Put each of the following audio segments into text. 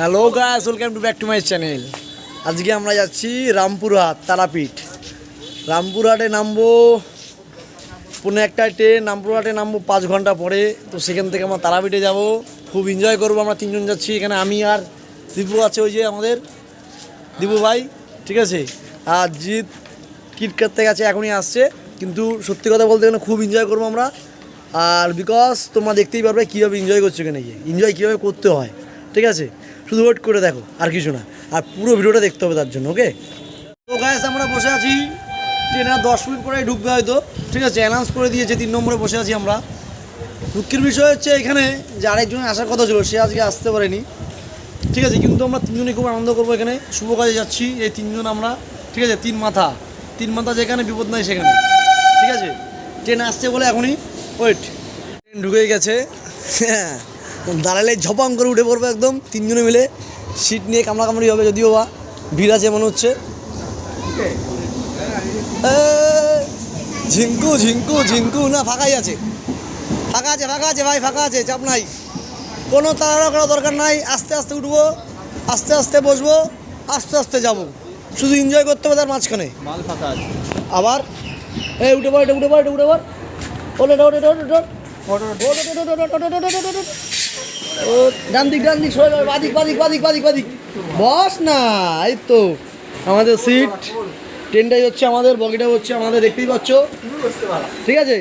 Hello guys welcome to back to my channel আজকে আমরা যাচ্ছি রামপুরহাট, তারাপীঠ। রামপুরহাটে নামবো, পুনে একটা ট্রেন রামপুরহাটে নামবো পাঁচ ঘণ্টা পরে। তো সেখান থেকে আমরা তারাপীঠে যাব। খুব এনজয় করব আমরা তিনজন যাচ্ছি। এখানে আমি আর দীপু আছে, ওই যে আমাদের। দীপু ভাই, ঠিক আছে? আর জিৎ কিট কাটতে গেছে, এখনই আসছে। কিন্তু সত্যি কথা বলতে গেলে খুব এনজয় করব আমরা। আর বিকজ তোমরা দেখতেই পারবে কীভাবে এনজয় করছ এখানে গিয়ে। এনজয় কীভাবে করতে হয়, ঠিক আছে? শুধু ওয়েট করে দেখো, আর কিছু না। আর পুরো ভিডিওটা দেখতে হবে তার জন্য ওকে তো গ্যাস আমরা বসে আছি। ট্রেনে দশ মিনিট পরে ঢুকবে হয়তো। ঠিক আছে অ্যানাউন্স করে দিয়েছে, তিন নম্বরে বসে আছি আমরা। দুঃখের বিষয় হচ্ছে এখানে যে আরেকজন আসার কথা ছিল, সে আজকে আসতে পারেনি। ঠিক আছে, কিন্তু আমরা তিনজনই খুব আনন্দ করব এখানে। শুভ কাজে যাচ্ছি, এই তিনজন আমরা। ঠিক আছে, তিন মাথা। তিন মাথা যেখানে বিপদ নাই সেখানে। ঠিক আছে, ট্রেন আসছে বলে এখনই। ওয়েট ট্রেন ঢুকে গেছে। হ্যাঁ দাঁড়ালে ঝপাং করে উঠে পড়ব একদম তিনজনে মিলে সিট নিয়ে কামড়াকামড়ি হবে যদিও বা ভিড় আছে মনে হচ্ছে ঝিঙ্কু ঝিঙ্কু ঝিঙ্কু না ফাঁকাই আছে ফাঁকা আছে ফাঁকা আছে ভাই ফাঁকা আছে চাপ নাই কোনো তাড়াহুড়ো করার দরকার নাই আস্তে আস্তে উঠবো আস্তে আস্তে বসবো আস্তে আস্তে যাব শুধু এনজয় করতে হবে তার মাঝখানে মাল ফাঁকা আছে আবার এই উঠে পড় উঠে পড় উঠে পড় ওলে ওটা ওটা ওটা ওটা ও, ডান দিক বাদিক বাদিক বাদিক বাদিক বাদিক বস না, এই তো আমাদের সিট ট্রেনটাই হচ্ছে আমাদের বগিটা হচ্ছে আমাদের, দেখতেই পাচ্ছ? ঠিক আছে?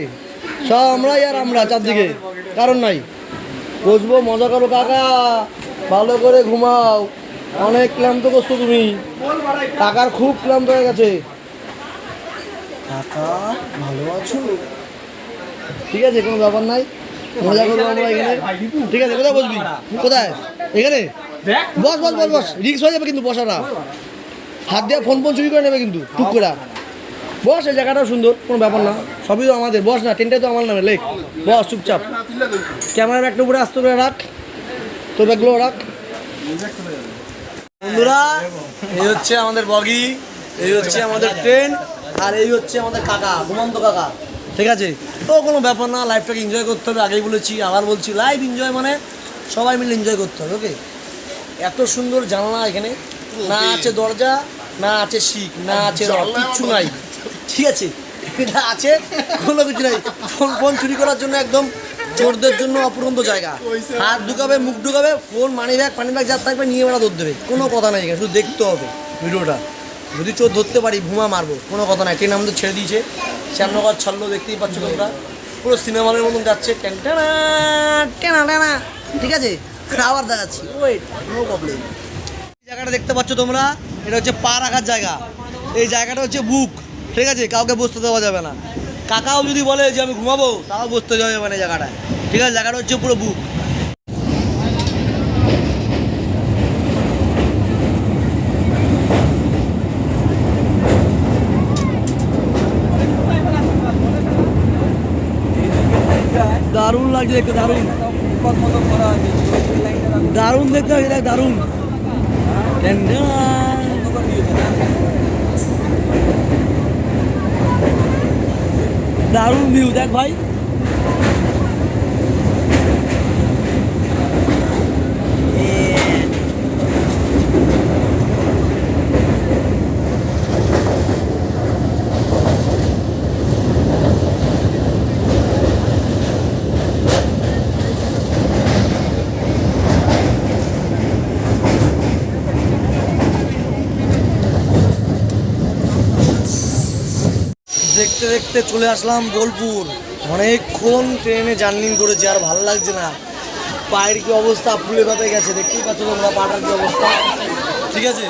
সব আমরাই আর আমরা চারদিকে, কারণ নাই। বসবো, মজা করো কাকা, ভালো করে ঘুমাও। অনেক ক্লান্ত করছ তুমি। কাকার খুব ক্লান্ত হয়ে গেছে। কাকা, ভালো আছো? ঠিক আছে, কোনো ব্যাপার নাই। মজা করব আমরা এখানে ঠিক আছে কোথায় বসবি? কোথায়? এখানে? বস বস বস বস। রিক্স হয়ে যাবে কিন্তু বসাটা। হাত দিয়ে ফোন ফোন চুরি করে নেবে কিন্তু টুক করে। বস এই জায়গাটাও সুন্দর কোনো ব্যাপার না। সবই তো আমাদের। বস না টেনটাই তো আমার নামে লেখ। বস চুপচাপ। ক্যামেরা ব্যাগটা উপরে আসতে করে রাখ। তোর ব্যাগগুলো রাখ। বন্ধুরা এই হচ্ছে আমাদের বগি এই হচ্ছে আমাদের ট্রেন আর এই হচ্ছে আমাদের কাকা ঘুমন্ত কাকা। ঠিক আছে? তো কোনো ব্যাপার না লাইফটাকে এনজয় করতে হবে আগেই বলেছি আবার বলছি লাইফ এনজয় মানে সবাই মিলে এনজয় করতে হবে ওকে এত সুন্দর জানলা এখানে না আছে দরজা না আছে শিখ না আছে কিচ্ছু নাই। ঠিক আছে? এটা আছে কোনো কিছু নাই। ফোন ফোন চুরি করার জন্য একদম চোরদের জন্য অপুরন্ত জায়গা। হাত ঢুকাবে মুখ ঢুকাবে ফোন মানি ব্যাগ পানি ব্যাগ যা থাকবে নিয়ে বেড়া ধরতে দেবে। কোনো কথা নাই এখানে শুধু দেখতে হবে ভিডিওটা। যদি চোর ধরতে পারি ভুমা মারবো, কোনো কথা নাই। ট্রেন আমাদের ছেড়ে দিয়েছে। শ্যামনগর ছাড়লো দেখতেই পাচ্ছ তোমরা। পুরো সিনেমা হলের মতন যাচ্ছে। ঠিক আছে? আবার দেখাচ্ছি। ওয়েট নো প্রবলেম জায়গাটা দেখতে পাচ্ছ তোমরা? এটা হচ্ছে পা রাখার জায়গা। এই জায়গাটা হচ্ছে বুক। ঠিক আছে? কাউকে বসতে দেওয়া যাবে না। কাকাও যদি বলে যে আমি ঘুমাবো, তাও বসতে দেওয়া যাবে না জায়গাটায়। ঠিক আছে? জায়গাটা হচ্ছে পুরো বুক দারুণ লাগছে দেখতে দারুণ। দারুণ দেখতে হবে দেখ দারুণ। দারুণ ভিউ দেখ ভাই। দেখতে চলে আসলাম বোলপুর। অনেকক্ষণ ট্রেনে জার্নি করেছি, আর ভালো লাগছে না। পায়ের কি অবস্থা ফুলে ভাবে গেছে, দেখতেই পাচ্ছ তোমরা পাটার কি অবস্থা। ঠিক আছে?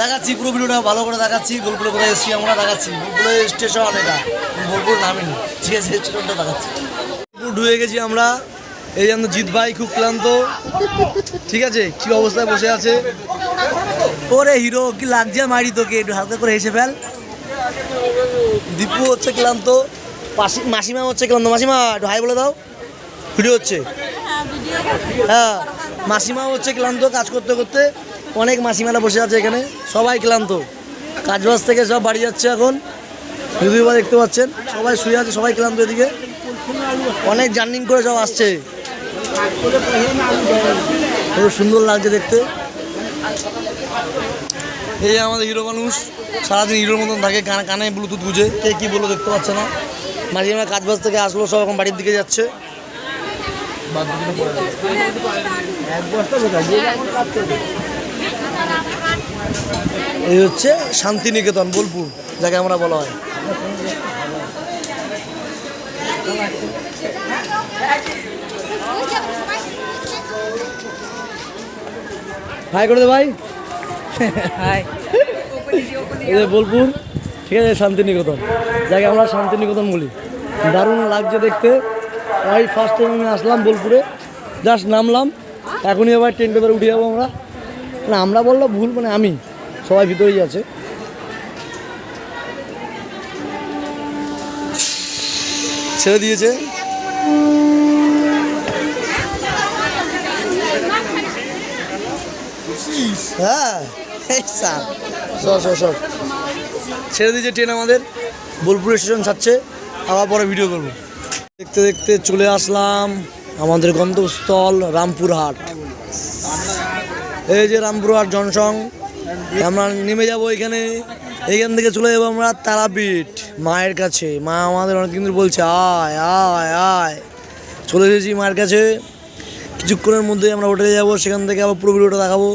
দেখাচ্ছি পুরো ভিডিওটা, ভালো করে দেখাচ্ছি, বোলপুরে কোথায় এসেছি আমরা দেখাচ্ছি। বোলপুরে স্টেশন এটা, বোলপুর নামিনি। ঠিক আছে, স্টেশনটা দেখাচ্ছি। বোলপুর ঢুয়ে গেছি আমরা। এই জন্য জিৎ ভাই, খুব ক্লান্ত। ঠিক আছে? কি অবস্থায় বসে আছে? ওরে হিরো, কি লাগছে মারি তোকে? একটু হালকা করে হেসে ফেল। দীপু হচ্ছে ক্লান্ত মাসিমা হচ্ছে ক্লান্ত। মাসিমা, একটু হাই বলে দাও, ভিডিও হচ্ছে? হ্যাঁ মাসিমা হচ্ছে ক্লান্ত কাজ করতে করতে। অনেক মাসিমারা বসে আছে এখানে, সবাই ক্লান্ত। কাজবাজ থেকে সব বাড়ি যাচ্ছে এখন। যদিও দেখতে পাচ্ছেন, সবাই শুয়ে আছে, সবাই ক্লান্ত এদিকে। অনেক জার্নিং করে সব আসছে। খুব সুন্দর লাগছে দেখতে। এই আমাদের হিরো মানুষ, সারাদিন হিরোর মতন থাকে, কানে কানে ব্লুটুথ গুজে কে কী বলল দেখতে পাচ্ছে না। মাঝে মাঝে কাজ বাজ থেকে আসলো, সব এখন বাড়ির দিকে যাচ্ছে। এই হচ্ছে শান্তিনিকেতন, বোলপুর, যাকে আমরা বলা হয়। হাই করে দে ভাই। বোলপুর, ঠিক আছে, শান্তিনিকেতন। যাকে আমরা শান্তিনিকেতন বলি। দারুণ লাগছে দেখতে। এই ফার্স্ট টাইম আমি আসলাম বোলপুরে। জাস্ট নামলাম। এখনই আবার ট্রেন পেপারে উঠে যাব আমরা। না আমরা বলল ভুল মানে আমি। সবাই ভিতরেই আছে। ছেড়ে দিয়েছে। হ্যাঁ। ছেড়ে দিয়েছে ট্রেন আমাদের। বোলপুর স্টেশন ছাড়ছে। আবার পরে ভিডিও করব। দেখতে দেখতে চলে আসলাম আমাদের গন্তব্যস্থল রামপুরহাট। এই যে রামপুরহাট জনসং আমরা নেমে যাব এখানে। এখান থেকে চলে যাব আমরা তারাপীঠ মায়ের কাছে। মা আমাদের অনেক কিন্তু বলছে, আয় আয় আয়। চলে এসেছি মায়ের কাছে। কিছুক্ষণের মধ্যে আমরা হোটেলে যাব, সেখান থেকে আবার পুরো ভিডিওটা দেখাবো।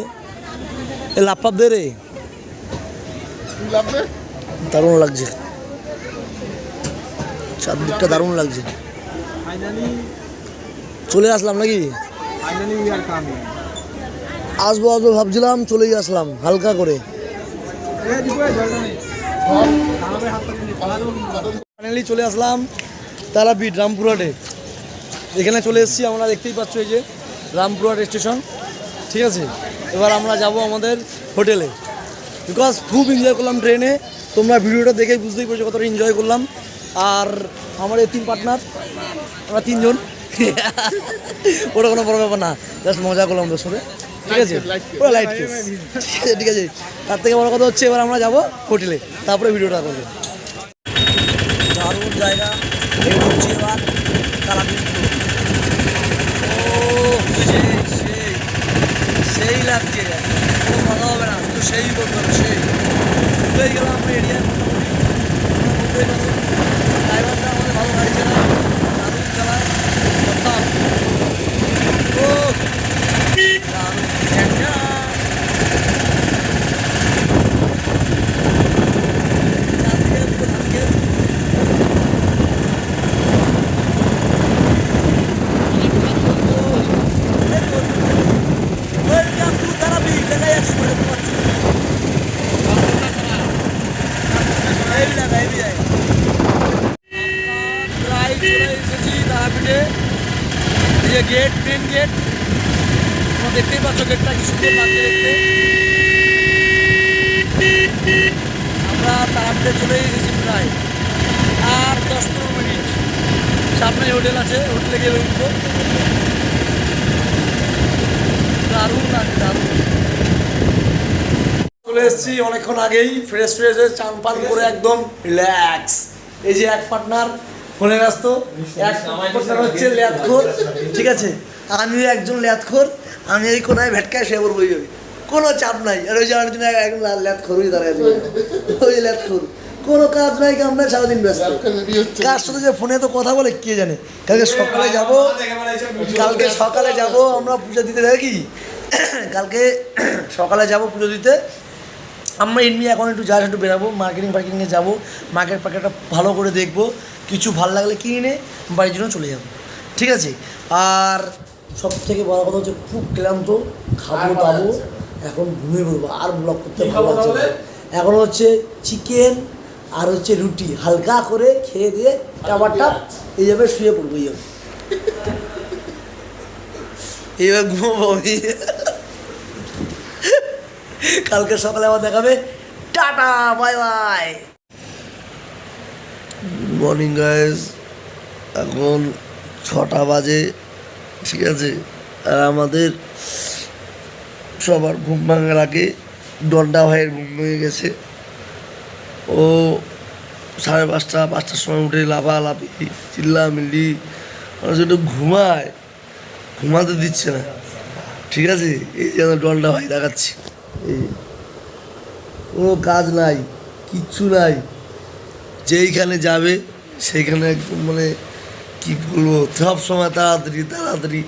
এ লাপ্পাপ দে রে। দারুণ লাগছে। চারদিকটা দারুণ লাগছে। চলে আসলাম নাকি? আসব আসব ভাবছিলাম চলেই আসলাম হালকা করে। ফাইনালি চলে আসলাম তারাপীঠ রামপুরহাটে। এখানে চলে এসেছি আমরা দেখতেই পাচ্ছ এই যে রামপুরহাট স্টেশন। ঠিক আছে? এবার আমরা যাব আমাদের হোটেলে। বিকজ খুব এনজয় করলাম ট্রেনে। তোমরা ভিডিওটা দেখে বুঝতেই পারছ কতটা এনজয় করলাম। আর আমার এই তিন পার্টনার আমরা তিনজন। ওটা কোনো বড় ব্যাপার না। জাস্ট মজা করলাম ওদের সাথে। ঠিক আছে? পুরো লাইট কেস ঠিক আছে ঠিক আছে? তার থেকে বড় কথা হচ্ছে এবার আমরা যাব হোটেলে। তারপরে ভিডিওটা করব। দারুণ জায়গা। এবার কালাপিন ও সেই সেই সেই লাগছে কোনো কথা হবে না তো সেই হয়ে গেলাম আমরা এরিয়ার মোটামুটি ড্রাইভারটা আমাদের ভালো গাড়ি চালায় দারুণ চালায় করতাম ও! দারুণ চ্যাংরা। চারদিকে পুরো ধানক্ষেত। ওয়েলকাম টু তারাপীঠ দেখা যাচ্ছে বলে পাচ্ছি এই জায়গা এই জায়গা প্রায় চলে এসেছি তারাপীঠে এই যে গেট মেন গেট তোমরা দেখতেই পাচ্ছ গেটটা কি আমরা তারাপীঠে চলে এসেছি প্রায় আর দশ পনেরো মিনিট। সামনে হোটেল আছে, হোটেলে গিয়ে উঠবো দারুণ লাগে, দারুণ। চলে এসেছি অনেকক্ষণ আগেই ফ্রেশ ফ্রেশ হয়ে চান পান করে একদম রিল্যাক্স এই যে এক পার্টনার ফোনে ব্যস্ত। এক পার্টনার হচ্ছে ল্যাথখোর। ঠিক আছে? আমি একজন ল্যাথখোর আমি এই কোনায় ভেটকায় সে পড়ব ওই যাবে। কোনো চাপ নাই। আর ওই যে আমার জন্য একজন ল্যাথখোর ওই দাঁড়ায় ওই ল্যাথখোর কোনো কাজ নাই কি, আমরা সারাদিন ব্যস্ত। কার সাথে যে ফোনে তো কথা বলে, কে জানে? কালকে সকালে যাব, কালকে সকালে যাব, আমরা পুজো দিতে থাকি কালকে সকালে যাব পুজো দিতে। আমরা এমনি এখন একটু যা একটু বেরাবো মার্কেটিং ফার্কেটিংয়ে যাব মার্কেট ফার্কেটটা ভালো করে দেখব। কিছু ভালো লাগলে কিনে বাড়ির জন্য চলে যাব। ঠিক আছে? আর সব থেকে বড় কথা হচ্ছে খুব ক্লান্ত খাব দাবো এখন ঘুমিয়ে পড়ব আর ব্লগ করতে ভালো লাগছে এখন হচ্ছে চিকেন আর হচ্ছে রুটি হালকা করে খেয়ে দিয়ে টাবার এইভাবে শুয়ে পড়ব এই যাবে এইবার ঘুমবো কালকে সকালে আবার দেখাবে। Tata bye bye. Good morning guys এখন ছটা বাজে। ঠিক আছে? আর আমাদের সবার ঘুম ভাঙার আগে ডন্ডা ভাইয়ের ঘুম ভেঙে গেছে। ও সাড়ে পাঁচটা, পাঁচটার সময় উঠে লাফালাফি, চিল্লামিল্লি, মানুষ একটু ঘুমায়, ঘুমাতে দিচ্ছে না। ঠিক আছে? এই যে আমার ভাই দেখাচ্ছি। এই, কোনো কাজ নাই, কিচ্ছু নাই। যেইখানে যাবে, সেইখানে একদম মানে কি বলব? সব সময় তাড়াতাড়ি তাড়াতাড়ি।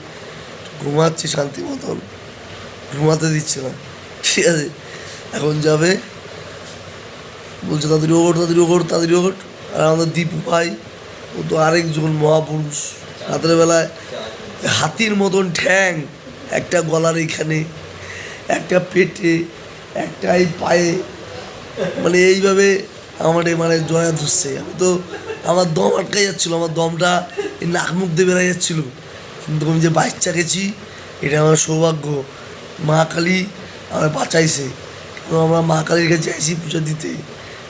ঘুমাচ্ছি শান্তি মতন। ঘুমাতে দিচ্ছে না। ঠিক আছে? এখন যাবে। বলছে, তাড়াতাড়ি ওঠ তাড়াতাড়ি ওঠ তাড়াতাড়ি ওঠ। আর আমাদের দীপু ভাই, ও তো আরেকজন মহাপুরুষ। রাতের বেলায় হাতির মতন ঠ্যাং, একটা গলার এখানে একটা পেটে, একটা এই পায়ে। মানে এইভাবে আমার মানে জয়া ধরছে। আমি তো আমার দম আটকে যাচ্ছিল, আমার দমটা নাক মুখ দিয়ে বেড়ে যাচ্ছিল। কিন্তু আমি যে বাইক চাকেছি এটা আমার সৌভাগ্য। মা কালী আমার বাঁচাইছে। আমরা মা কালীর কাছে চাইছি পুজো দিতে।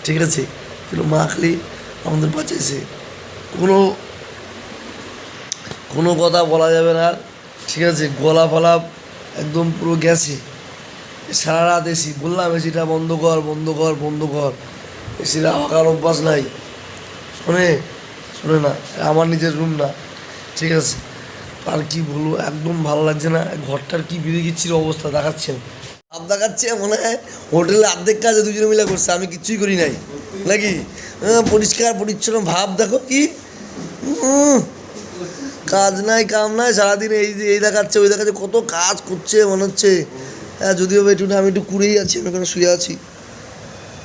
ঠিক আছে? কিন্তু মা কালী আমাদের বাঁচাইছে। কোনো কোনো কথা বলা যাবে না। ঠিক আছে? গলা ফলা একদম পুরো গেছে। সারা রাত এসি, বললাম এসিটা বন্ধ কর বন্ধ কর বন্ধ কর। এসির হাওয়ার অভ্যাস নাই। শোনে শোনে না, আমার নিজের রুম না, ঠিক আছে? আর কি বলব, একদম ভালো লাগছে না, ঘরটার কি বিধি কিচ্ছির অবস্থা দেখাচ্ছে ভাব দেখাচ্ছে মনে হয় হোটেলে অর্ধেক কাজে দুজনে মিলে করছে, আমি কিচ্ছুই করি নাই। নাকি? পরিষ্কার, পরিচ্ছন্ন ভাব দেখো কি? কাজ নাই, কাম নাই, সারাদিন এই এই দেখাচ্ছে, ওই দেখাচ্ছে, কত কাজ করছে মনে হচ্ছে। হ্যাঁ যদিও একটু আমি একটু কুড়েই আছি, আমি ওখানে শুয়ে আছি।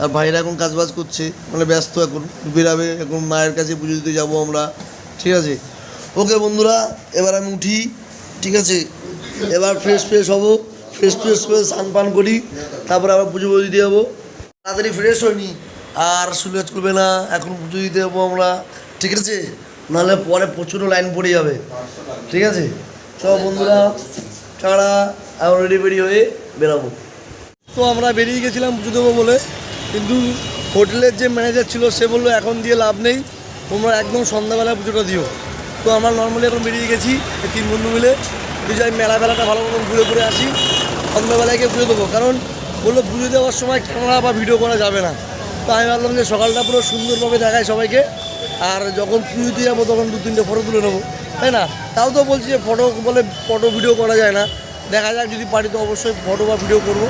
আর ভাইরা এখন কাজ বাজ করছে মানে ব্যস্ত এখন। বেরাবে এখন মায়ের কাছে পুজো দিতে যাব আমরা, ঠিক আছে? ওকে বন্ধুরা, এবার আমি উঠি, ঠিক আছে? এবার ফ্রেশ ফ্রেশ হব ফ্রেশ ফ্রেশ করে স্নান পান করি, তারপরে আবার পুজো পুজো দিতে যাব। তাড়াতাড়ি ফ্রেশ হয়নি, আর সুলেজ করবে না, এখন পুজো দিতে যাব আমরা, ঠিক আছে? নাহলে পরে প্রচুর লাইন পড়ে যাবে, ঠিক আছে? সব বন্ধুরা ছাড়া এখন রেডি ফেডি হয়ে বেরাবো। তো আমরা বেরিয়ে গেছিলাম পুজো দেবো বলে। কিন্তু হোটেলের যে ম্যানেজার ছিল, সে বলল, এখন দিয়ে লাভ নেই, তোমরা একদম সন্ধ্যাবেলায় পুজোটা দিও। তো আমরা নর্মালি এখন বেরিয়ে গেছি তিন বন্ধু মিলে। যাই মেলা বেলাটা ভালো মতন ঘুরে ঘুরে আসি, সন্ধ্যাবেলায় গিয়ে পুজো দেবো। কারণ বলল, পুজো দেওয়ার সময় ক্যামেরা বা ভিডিও করা যাবে না। তো আমি ভাবলাম যে সকালটা পুরো সুন্দরভাবে দেখায় সবাইকে। আর যখন পুজো দিয়ে যাব, তখন দু তিনটে ফটো তুলে নেব। তাই না? তাও তো বলছি যে ফটো বলে ফটো ভিডিও করা যায় না। দেখা যাক, যদি পারি তো অবশ্যই ফটো বা ভিডিও করব।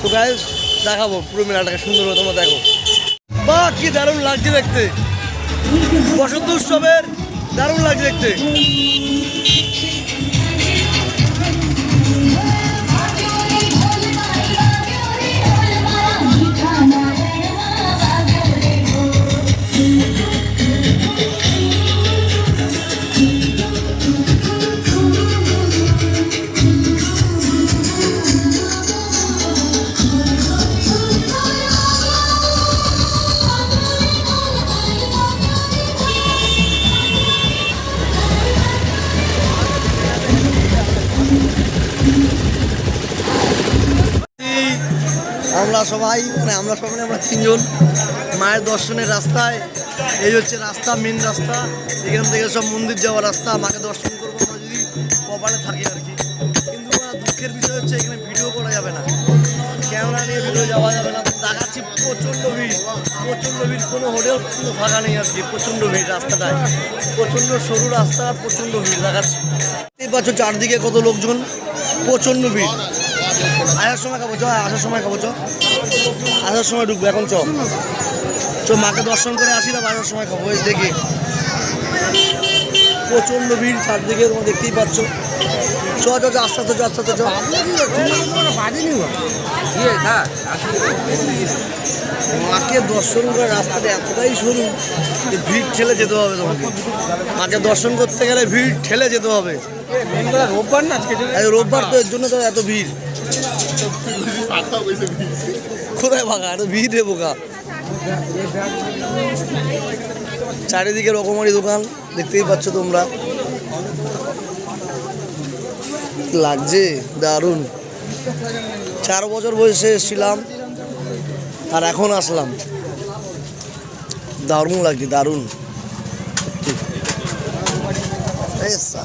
তো গাইজ দেখাবো, পুরো মেলাটাকে সুন্দর তোমরা দেখো। বা, কি দারুণ লাগছে দেখতে। বসন্ত উৎসবের দারুণ লাগছে দেখতে। আমরা সবাই মানে আমরা সবাই মানে আমরা তিনজন। মায়ের দর্শনের রাস্তায়, এই হচ্ছে রাস্তা মেন রাস্তা। এখান থেকে সব মন্দির যাওয়ার রাস্তা, মাকে দর্শন করব, আমরা যদি কপালে থাকি আর কি। কিন্তু দুঃখের বিষয় হচ্ছে এখানে ভিডিও করা যাবে না। ক্যামেরা নিয়ে ভিডিও যাওয়া যাবে না। দেখাচ্ছি প্রচণ্ড ভিড় প্রচণ্ড ভিড়। কোনো হোটেল কিন্তু ফাঁকা নেই আজকে প্রচণ্ড ভিড় রাস্তাটায়। প্রচণ্ড সরু রাস্তা, প্রচণ্ড ভিড়, দেখাচ্ছি। এই পাচ্ছ চারদিকে কত লোকজন? প্রচণ্ড ভিড়। আসার সময় খাব চ আসার সময় খাব চ। আসার সময় ঢুকবো এখন চ। চ মাকে দর্শন করে আসি না আসার সময় খাব দেখে। প্রচণ্ড ভিড় চারদিকে তোমরা দেখতেই পাচ্ছ। চ চ চ আস্তে আস্তে চ আস্তে আস্তে চ। মাকে দর্শন করে রাস্তাটা এতটাই সরু যে ভিড় ঠেলে যেতে হবে তোমাকে। মাকে দর্শন করতে গেলে ভিড় ঠেলে যেতে হবে। রোববার না রোববার তো এর জন্য তো এত ভিড়। কোথায় ফাঁকা এত ভিড় রে বোকা। চারিদিকে রকমারি দোকান, দেখতেই পাচ্ছ তোমরা। লাগছে? দারুণ। চার বছর বয়সে এসেছিলাম, আর এখন আসলাম। দারুণ লাগছে, দারুণ। এসা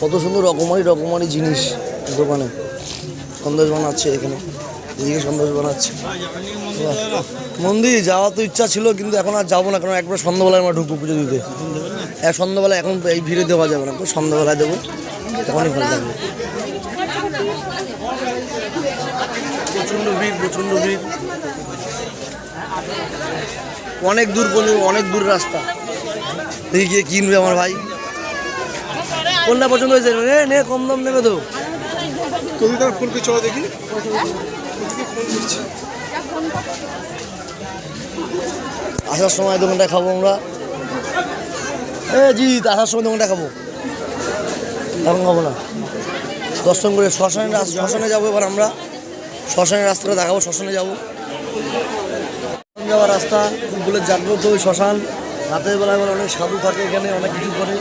কত সুন্দর রকমারি রকমারি জিনিস দোকানে। সন্দেশ বানাচ্ছে এখানে। এদিকে সন্দেশ বানাচ্ছে। মন্দির যাওয়ার তো ইচ্ছা ছিল, কিন্তু এখন আর যাব না, কারণ একবার সন্ধ্যাবেলায় আমরা ঢুকবো পুজো দিতে। এক সন্ধ্যাবেলা এখন এই ভিড়ে দেওয়া যাবে না সন্ধ্যাবেলায় দেবো। তখনই ভালো লাগবে। প্রচণ্ড ভিড় প্রচণ্ড ভিড়। অনেক দূর পর্যন্ত, অনেক দূর রাস্তা। দেখি গিয়ে কিনবে আমার ভাই। কোনটা পছন্দ হয়েছে? নে নে কম দাম নেবে তো। তুমি তার ফুলকে চলো দেখি। আসার সময় দোকানটা খাব আমরা। এ জিৎ আসার সময় দোকানটা খাব। এখন খাব না। দর্শন করে শ্মশানে শ্মশানে যাব এবার আমরা। শ্মশানের রাস্তাটা দেখাবো শ্মশানে যাব। যাওয়ার রাস্তা ফুলগুলোর জাগ্রত ওই শ্মশান। রাতের বেলা এবার অনেক সাধু থাকে এখানে, অনেক কিছু করে।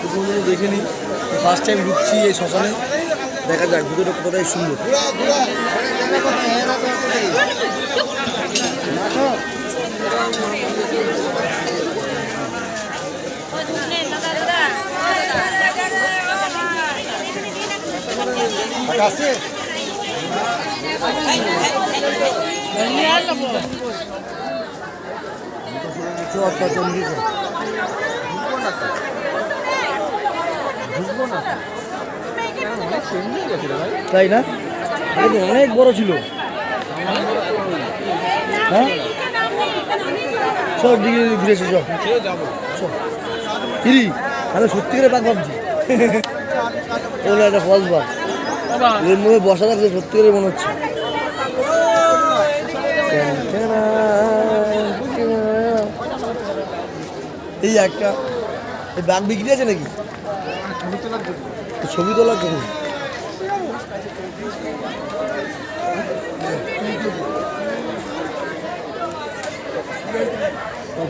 কোনোদিনও দেখিনি ফার্স্ট টাইম ঢুকছি এই শ্মশানে দেখা যাক, ভিডিওটা কতটাই সুন্দর। চুয়াত্তর তাই না? অনেক বড় ছিল। হ্যাঁ? সব দিকে ঘুরেছে সব যাব। আমি সত্যি করে পাক ভাবছি। ওগুলো একটা ফলস বাগ এর মধ্যে বসা থাকলে সত্যি করে মনে হচ্ছে। এই একটা এই ব্যাগ বিক্রি আছে নাকি? ছবি তোলার জন্য।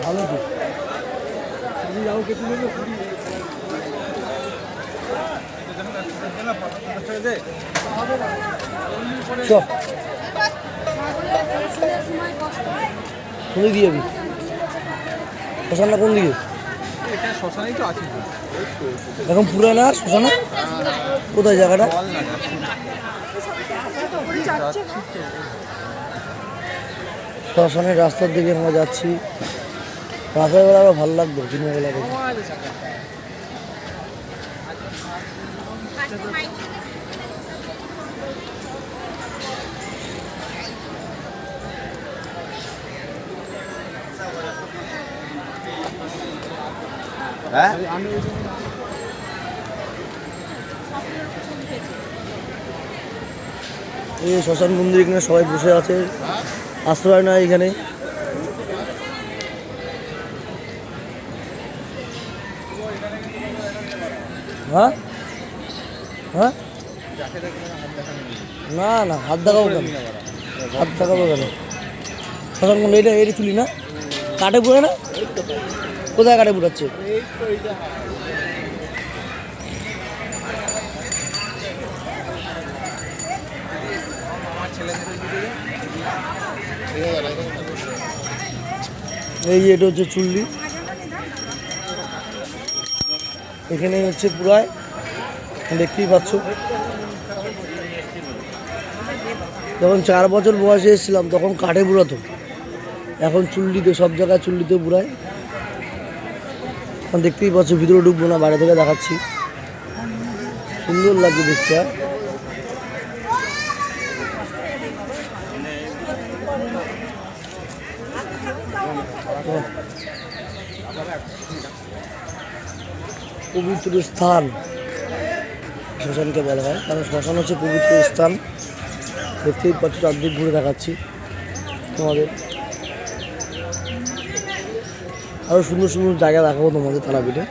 ভালো তো কোন দিকে যাবি শ্মশানটা কোন দিকে? এখানে পুরানা শ্মশানা? কোথায় জায়গাটা? শ্মশানের রাস্তার দিকে আমরা যাচ্ছি। রাতের বেলা আরও ভালো লাগতো দিনের বেলা হ্যাঁ? এই শ্মশান মন্দির এখানে সবাই বসে আছে। আশ্রয় না এখানে। হ্যাঁ? হ্যাঁ? না না, হাত দেখাবো কেন? হাত দেখাবো কেন? শ্মশান মন্দির এটা এটি তুলি না? কাটে পুরে না? কোথায় কাটে পুরাচ্ছে এই এটা হচ্ছে চুল্লি। এখানে হচ্ছে পুরায়। দেখতেই পাচ্ছ। যখন চার বছর বয়সে এসেছিলাম, তখন কাঠে বুড়াতো এখন চুল্লিতে, সব জায়গায় চুল্লিতে বুড়ায় এখন দেখতেই পাচ্ছ, ভিতরে ঢুকবো না, বাইরে থেকে দেখাচ্ছি। সুন্দর লাগছে দেখতে। পবিত্র স্থান। শ্মশানকে বলা হয়। কারণ শ্মশান হচ্ছে পবিত্র স্থান। দেখতেই পাচ্ছ, চারদিক ঘুরে দেখাচ্ছি তোমাদের। আরও সুন্দর সুন্দর জায়গা দেখাবো তোমাদের তারাপীঠে।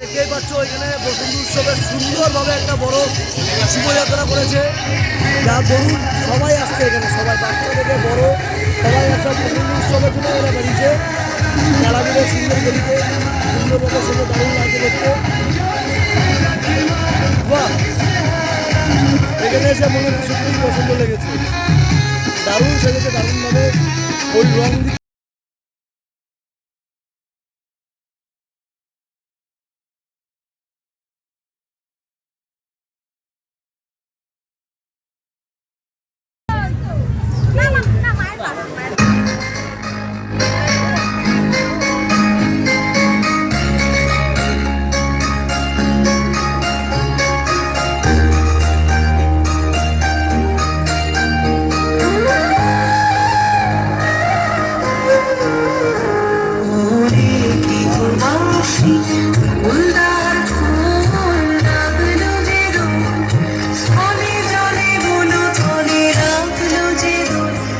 দেখতেই পাচ্ছ, এখানে উৎসবের সুন্দরভাবে একটা বড় করেছে। যা সবাই আসছে এখানে, সবাই বড়, সবাই সুন্দর দারুণ লাগছে বাহ! এখানে এসে মনে হচ্ছে সত্যিই পছন্দ লেগেছে। দারুণ সেজেছে, দারুণভাবে। ওই রং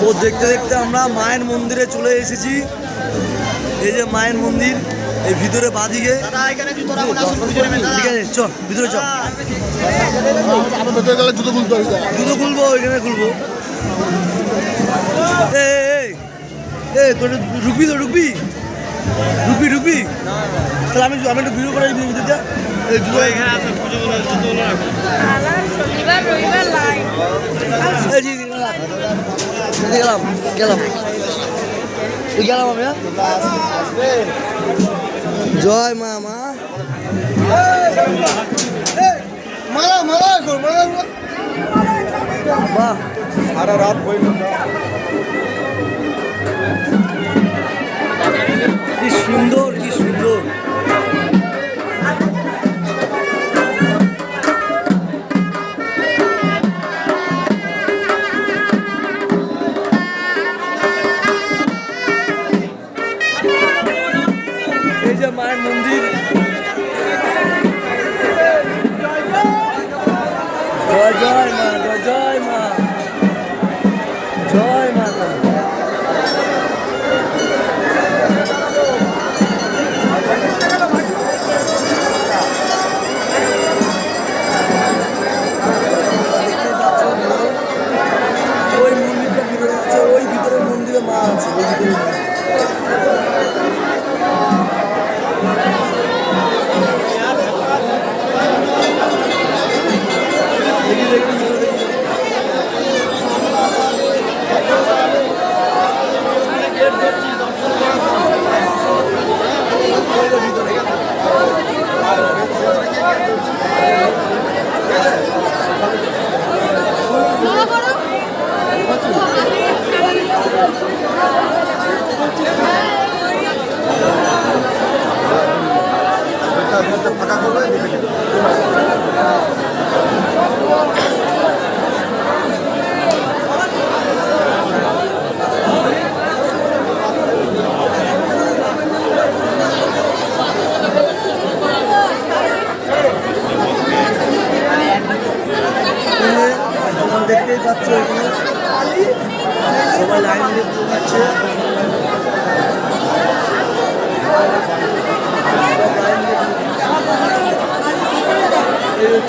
তো দেখতে দেখতে আমরা মায়ের মন্দিরে চলে এসেছি। এই যে মায়ের মন্দির এই ভিতরে বাদিকে। ঠিক আছে চল ভিতরে চল। জুতো জুতো খুলবো ওইখানে খুলবো। এ তোর ঢুকবি তো ঢুকবি ঢুকবি ঢুকবি তাহলে আমি আমি একটু ভিডিও করে ভিতরে যা। এই জুতো এখানে আছে শনিবার রবিবার লাইন গেলাম। গেলাম গেলাম আমি? জয় মা মা মারা মারা মারা বাহ সারা রাত বই কি সুন্দর কি সুন্দর জয়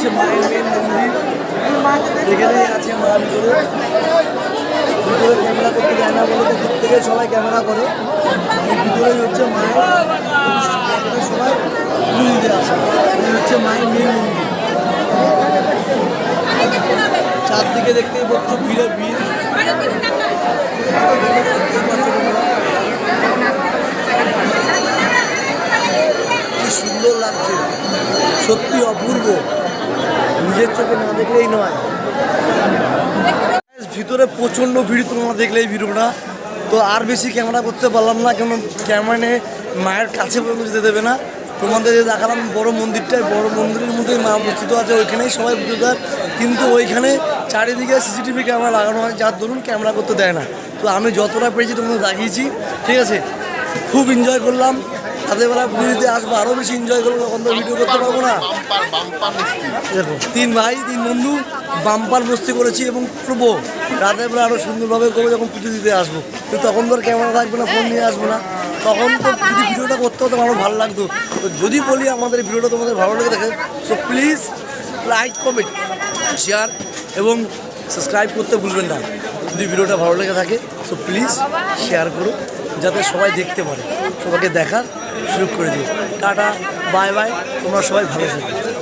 হচ্ছে মায়ের মেন মন্দির। এখানে আছে মা ভিতরে ভিতরে ক্যামেরা করতে যায় না বলে দূর থেকে সবাই ক্যামেরা করে। ভিতরেই হচ্ছে মায়ের সবাই পুজো আসে। হচ্ছে মায়ের মেন মন্দির। চারদিকে দেখতেই পাচ্ছ ভিড়ে ভিড়। সুন্দর লাগছে। সত্যি অপূর্ব। নিজের চোখে না দেখলেই নয়। ভিতরে প্রচণ্ড ভিড়, তোমরা দেখলে এই ভিডিওটা তো আর বেশি ক্যামেরা করতে পারলাম না কেন ক্যামেরা নিয়ে মায়ের কাছে পর্যন্ত যেতে দেবে না। তোমাদের যে দেখালাম, বড় মন্দিরটায়, বড় মন্দিরের মধ্যেই মা অবস্থিত আছে, ওইখানেই সবাই পুজো দেয় কিন্তু ওইখানে চারিদিকে সিসিটিভি ক্যামেরা লাগানো হয়, যার দরুন ক্যামেরা করতে দেয় না। তো আমি যতটা পেরেছি তোমাদের দেখিয়েছি, ঠিক আছে? খুব এনজয় করলাম। তাদের বেলা পুজো দিতে আসব আরও বেশি এনজয় করব তখন তো ভিডিও করতে পারব না। দেখো তিন ভাই তিন বন্ধু বাম্পার মস্তি করেছি এবং করব। রাতের বেলা আরও সুন্দরভাবে করব যখন পুজো দিতে আসব। তো তখন তো ক্যামেরা থাকবে না ফোন নিয়ে আসব না। তখন তো যদি ভিডিওটা করতে হতো আরও ভালো লাগতো। তো যদি বলি আমাদের ভিডিওটা তোমাদের ভালো লেগে থাকে so please like comment share এবং সাবস্ক্রাইব করতে ভুলবেন না। যদি ভিডিওটা ভালো লেগে থাকে সো প্লিজ শেয়ার করো। যাতে সবাই দেখতে পারে। সবাইকে দেখার সুযোগ করে দিই টাটা, বাই বাই। তোমরা সবাই ভালো থাকো।